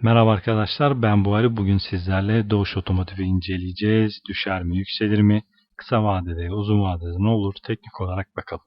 Merhaba arkadaşlar ben Buhari. Bugün sizlerle Doğuş Otomotiv'i inceleyeceğiz. Düşer mi, yükselir mi? Kısa vadede, uzun vadede ne olur? Teknik olarak bakalım.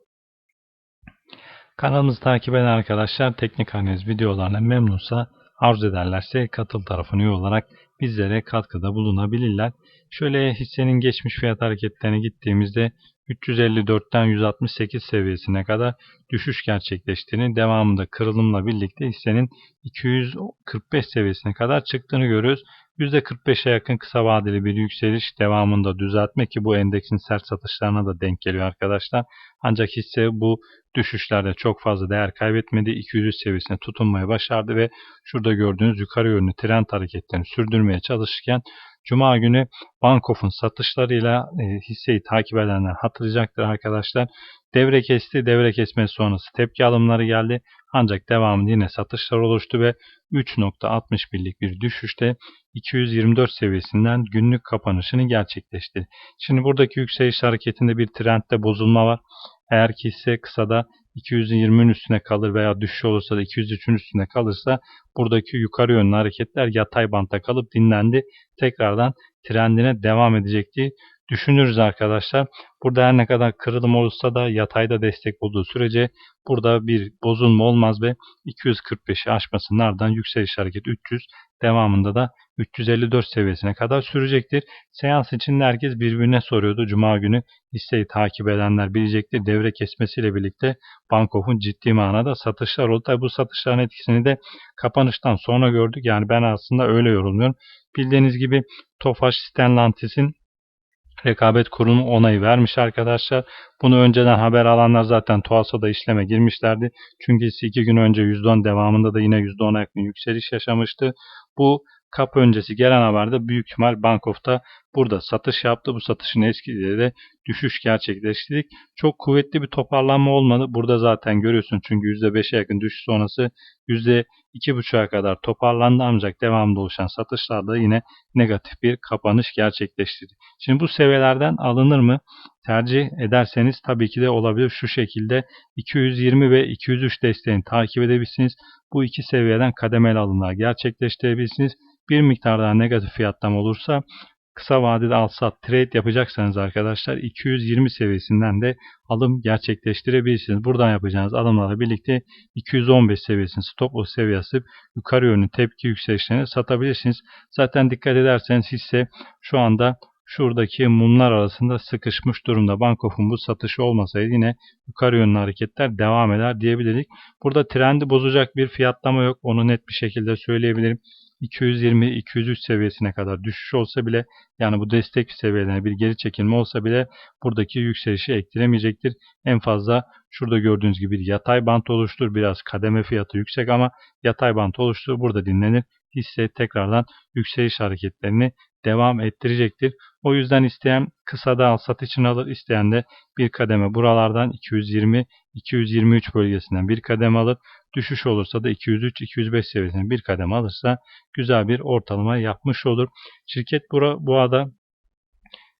Kanalımızı takip eden arkadaşlar teknik analiz videolarına memnunsa arzu ederlerse katıl tarafını olarak bizlere katkıda bulunabilirler. Şöyle hissenin geçmiş fiyat hareketlerine gittiğimizde 354'ten 168 seviyesine kadar düşüş gerçekleştiğini, devamında kırılımla birlikte hissenin 245 seviyesine kadar çıktığını görüyoruz. %45'e yakın kısa vadeli bir yükseliş devamında düzeltme ki bu endeksin sert satışlarına da denk geliyor arkadaşlar. Ancak hisse bu düşüşlerde çok fazla değer kaybetmedi. 200 seviyesine tutunmayı başardı ve şurada gördüğünüz yukarı yönlü trend hareketlerini sürdürmeye çalışırken Cuma günü Bankof'un satışlarıyla e, hisseyi takip edenler hatırlayacaktır arkadaşlar. Devre kesti. Devre kesmesi sonrası tepki alımları geldi. Ancak devamında yine satışlar oluştu ve 3.61'lik bir düşüşte 224 seviyesinden günlük kapanışını gerçekleşti. Şimdi buradaki yükseliş hareketinde bir trendde bozulma var. Eğer ki hisse kısada 220'nin üstüne kalır veya düşüş olursa da 203'ün üstüne kalırsa buradaki yukarı yönlü hareketler yatay bantta kalıp dinlendi. Tekrardan trendine devam edecekti düşünürüz arkadaşlar. Burada her ne kadar kırılım olursa da yatayda destek olduğu sürece burada bir bozulma olmaz ve 245'i aşmasının ardından yükseliş hareket 300 devamında da 354 seviyesine kadar sürecektir. Seans içinde herkes birbirine soruyordu. Cuma günü hisseyi takip edenler bilecektir. Devre kesmesiyle birlikte Bankof'un ciddi manada satışlar oldu. Tabi bu satışların etkisini de kapanıştan sonra gördük. Yani ben aslında öyle yorumluyorum. Bildiğiniz gibi Tofaş Stellantis'in Rekabet Kurumu onayı vermiş arkadaşlar. Bunu önceden haber alanlar zaten TUAS'a işleme girmişlerdi. Çünkü iki gün önce %10 devamında da yine %10'a yakın yükseliş yaşamıştı. Bu kap öncesi gelen haberde büyük ihtimal Bankof'ta burada satış yaptı. Bu satışın eskileri de düşüş gerçekleştirdik. Çok kuvvetli bir toparlanma olmadı. Burada zaten görüyorsun çünkü %5'e yakın düşüş sonrası %2,5'a kadar toparlandı ancak devamlı oluşan satışlarda yine negatif bir kapanış gerçekleştirdi. Şimdi bu seviyelerden alınır mı? Tercih ederseniz tabii ki de olabilir. Şu şekilde 220 ve 203 desteğini takip edebilirsiniz. Bu iki seviyeden kademeli alımlar gerçekleştirebilirsiniz. Bir miktar daha negatif fiyatlama olursa kısa vadede al sat trade yapacaksanız arkadaşlar 220 seviyesinden de alım gerçekleştirebilirsiniz. Buradan yapacağınız alımlarla birlikte 215 seviyesini stop loss seviyesi yukarı yönlü tepki yükselişlerine satabilirsiniz. Zaten dikkat ederseniz hisse şu anda şuradaki mumlar arasında sıkışmış durumda. Bankof'un bu satışı olmasaydı yine yukarı yönlü hareketler devam eder diyebiliriz. Burada trendi bozacak bir fiyatlama yok. Onu net bir şekilde söyleyebilirim. 220-203 seviyesine kadar düşüş olsa bile yani bu destek seviyelerine bir geri çekilme olsa bile buradaki yükselişi ektiremeyecektir. En fazla şurada gördüğünüz gibi bir yatay bant oluştur. Biraz kademe fiyatı yüksek ama yatay bant oluştur. Burada dinlenir. Hisse tekrardan yükseliş hareketlerini devam ettirecektir. O yüzden isteyen kısada al sat için alır. isteyen de bir kademe buralardan 220-223 bölgesinden bir kademe alır. Düşüş olursa da 203-205 seviyesinden bir kademe alırsa güzel bir ortalama yapmış olur. Şirket bura, bu ada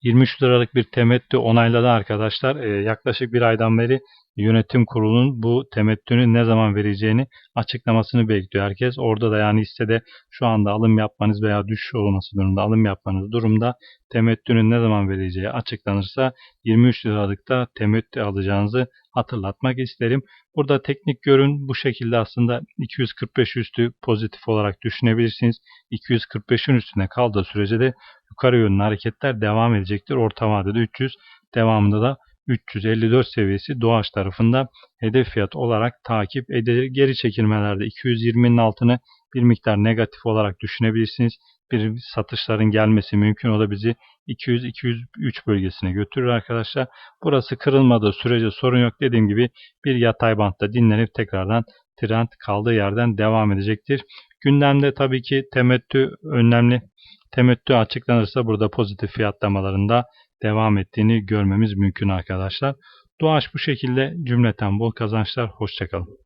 23 liralık bir temettü onayladı arkadaşlar. Ee, yaklaşık bir aydan beri yönetim kurulunun bu temettünün ne zaman vereceğini açıklamasını bekliyor herkes. Orada da yani hissede şu anda alım yapmanız veya düşüş olması durumunda alım yapmanız durumda temettünün ne zaman vereceği açıklanırsa 23 liralıkta temettü alacağınızı hatırlatmak isterim. Burada teknik görün bu şekilde aslında 245 üstü pozitif olarak düşünebilirsiniz. 245'in üstüne kaldığı sürece de yukarı yönlü hareketler devam edecektir. Orta vadede 300 devamında da 354 seviyesi Doğaç tarafında hedef fiyat olarak takip edilir. Geri çekilmelerde 220'nin altını bir miktar negatif olarak düşünebilirsiniz. Bir satışların gelmesi mümkün o da bizi 200-203 bölgesine götürür arkadaşlar. Burası kırılmadığı sürece sorun yok. Dediğim gibi bir yatay bantta dinlenip tekrardan trend kaldığı yerden devam edecektir. Gündemde tabii ki temettü önemli. Temettü açıklanırsa burada pozitif fiyatlamalarında devam ettiğini görmemiz mümkün arkadaşlar. Doğaç bu şekilde cümleten bol kazançlar. Hoşçakalın.